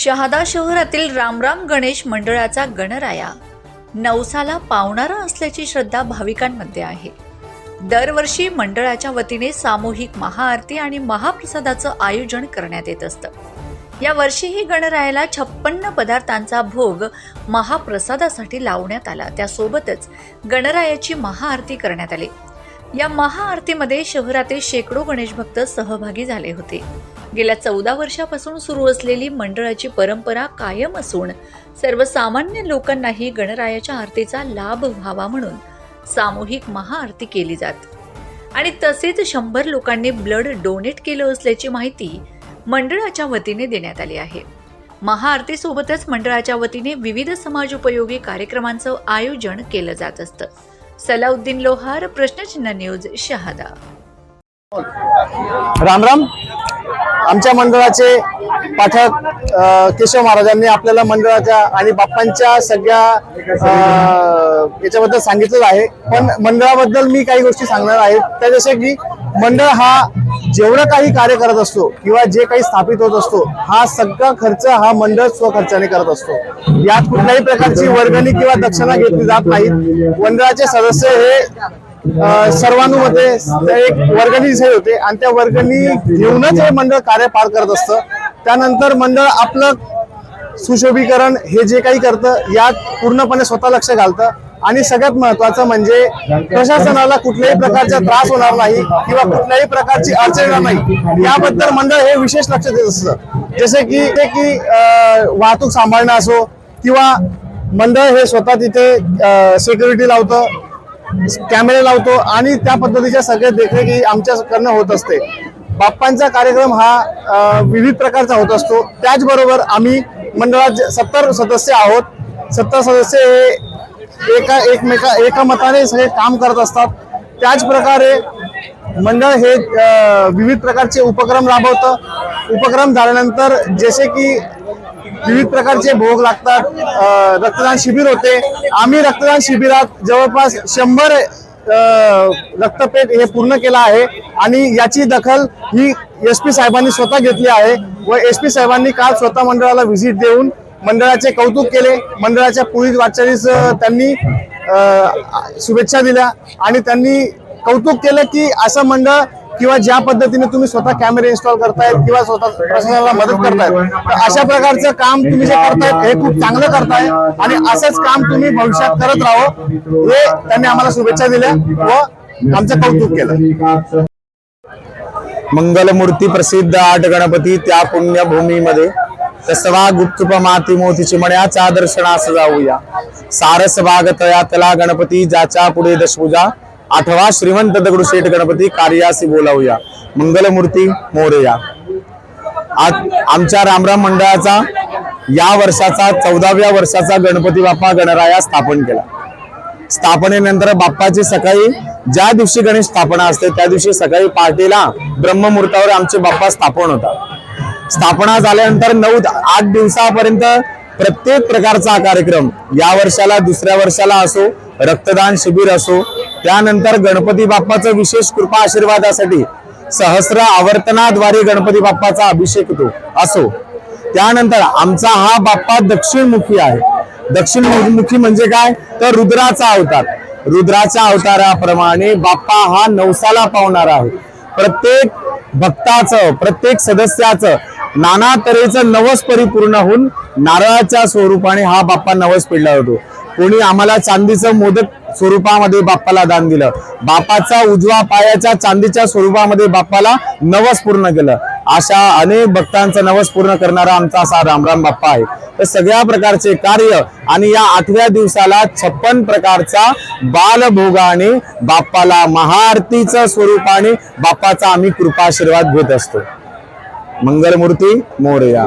शहादा शहरातील रामराम गणेश मंडळाचा गणराया. नवसाला पावणारा असल्याची श्रद्धा भाविकांमध्ये आहे. दरवर्षी मंडळाच्या वतीने सामूहिक महाआरती आणि महाप्रसादाचं आयोजन करण्यात येत असतं. या वर्षीही गणरायाला छप्पन्न पदार्थांचा भोग महाप्रसादासाठी लावण्यात आला. त्यासोबतच गणरायाची महाआरती करण्यात आली. या महाआरतीमध्ये शहरातील शेकडो गणेश भक्त सहभागी झाले होते. गेल्या चौदा वर्षापासून सुरू असलेली मंडळाची परंपरा कायम असून सर्वसामान्य लोकांनाही गणरायाच्या आरतीचा लाभ व्हावा म्हणून सामूहिक महाआरती केली जात. आणि तसेच शंभर लोकांनी ब्लड डोनेट केलं असल्याची माहिती मंडळाच्या वतीने देण्यात आली आहे. महाआरतीसोबतच मंडळाच्या वतीने विविध समाजोपयोगी कार्यक्रमांचं आयोजन केलं जात असतं. सलाउद्दीन लोहार प्रश्नचिन्ह न्यूज शहादा. राम राम. आमच्या मंडळाचे पाठक केशव महाराजांनी आपल्याला मंडळाच्या आणि बाप्पांच्या सगळ्या याच्याबद्दल सांगितलेलं आहे. पण मंडळाबद्दल मी काही गोष्टी सांगणार आहे. त्या जसे की मंडळ हा जेवढं काही कार्य करत असतो किंवा जे काही स्थापित होत असतो हा सगळा खर्च हा मंडळ स्वखर्चाने करत असतो. यात कुठल्याही प्रकारची वर्गणी किंवा दक्षिणा घेतली जात नाही मंडळाचे सदस्य हे अ, सर्वानुमते एक वर्गणी होते आणि त्या वर्गणी घेऊनच हे मंडळ कार्य पार करत असतं. त्यानंतर मंडळ आपलं सुशोभीकरण हे जे काही करतं यात पूर्णपणे स्वतः लक्ष घालतं. आणि सगळ्यात महत्वाचं म्हणजे प्रशासनाला कुठल्याही प्रकारचा त्रास होणार नाही किंवा कुठल्याही प्रकारची अडचण येणार नाही. याबद्दल मंडळ हे विशेष लक्ष देत असतं. जसे की ते की वाहतूक सांभाळणं असो किंवा मंडळ हे स्वतः तिथे सिक्युरिटी लावतं कॅमेरे लावतो आणि त्या पद्धतीच्या सगळ्या देखरेखी आमच्याकडनं होत असते. बाप्पांचा कार्यक्रम हा विविध प्रकारचा होत असतो. त्याचबरोबर आम्ही मंडळात सत्तर सदस्य आहोत. सत्तर सदस्य हे एका एकमेका एका मताने सगळे काम करत असतात. त्याच प्रकारे मंडळ हे विविध प्रकारचे उपक्रम राबवतं. उपक्रम झाल्यानंतर जसे की विविध प्रकारचे भोग लागतात. रक्तदान शिबिर होते. आम्ही रक्तदान शिबिरात जवळपास शंभर रक्तपेट हे पूर्ण केलं आहे आणि याची दखल ही एस पी साहेबांनी स्वतः घेतली आहे व एस पी साहेबांनी काल स्वतः मंडळाला व्हिजिट देऊन मंडळाचे कौतुक केले. मंडळाच्या पुढील वाटचालीस त्यांनी शुभेच्छा दिल्या आणि त्यांनी कौतुक केलं की असं मंडळ किंवा ज्या पद्धतीने तुम्ही स्वतः कॅमेरे इन्स्टॉल करतायत किंवा स्वतः प्रशासनाला मदत करतायत तर अशा प्रकारचं काम तुम्ही जे करतायत हे खूप चांगलं करताय आणि असंच काम तुम्ही भविष्यात करत राहो. हे त्यांनी आम्हाला शुभेच्छा दिल्या व आमचं कौतुक केलं. मंगलमूर्ती प्रसिद्ध आठ गणपती त्या पुण्यभूमीमध्ये तसवा गुप्तुप माती मोतीची चिमण्याचा दर्शनास जाऊया। सारस बाग तया गणपती ज्याच्या पुढे दशभुजा आठवा श्रीमंत दगडूशेठ गणपती कार्यासी बोलावूया। मंगलमूर्ती मोरया। आमच्या रामराम मंडळाचा या वर्षाचा चौदाव्या वर्षाचा गणपती बाप्पा गणराया स्थापन केला। स्थापनेनंतर बाप्पाची सकाळी ज्या दिवशी गणेश स्थापना असते त्या दिवशी सकाळी पहाटेला ब्रह्ममुहूर्तावर आमचे बाप्पा स्थापन होतात। स्थापना झाल्यानंतर नऊ आठ दिवसापर्यंत प्रत्येक प्रकारचा कार्यक्रम या वर्षाला दुसऱ्या वर्षाला असो रक्तदान शिबिर असो त्यानंतर गणपती बाप्पाचं विशेष कृपा आशीर्वादासाठी सहस्र आवर्तनाद्वारे गणपती बाप्पाचा अभिषेक होतो असो. त्यानंतर आमचा हा बाप्पा दक्षिणमुखी आहे. दक्षिणमुखी म्हणजे काय? तर रुद्राचा अवतार. रुद्राच्या अवताराप्रमाणे बाप्पा हा नवसाला पावणारा आहे. प्रत्येक भक्ताचं प्रत्येक सदस्याचं नाना तऱ्हेचं नवस परिपूर्ण होऊन नारळाच्या स्वरूपाने हा बाप्पा नवस पेडला होतो. कोणी आम्हाला चांदीचं मोदक स्वरूपामध्ये बाप्पाला दान दिलं. बापाचा उजवा पायाच्या चांदीच्या स्वरूपामध्ये बाप्पाला नवस पूर्ण केलं. अशा अनेक भक्तांचं नवस पूर्ण करणारा आमचा असा रामराम बाप्पा आहे. तर सगळ्या प्रकारचे कार्य आणि या आठव्या दिवसाला छप्पन प्रकारचा बालभोगाने बाप्पाला महाआरतीचं स्वरूपाने बाप्पाचा आम्ही कृपाशीर्वाद घेत असतो. मंगलमूर्ती मोरया.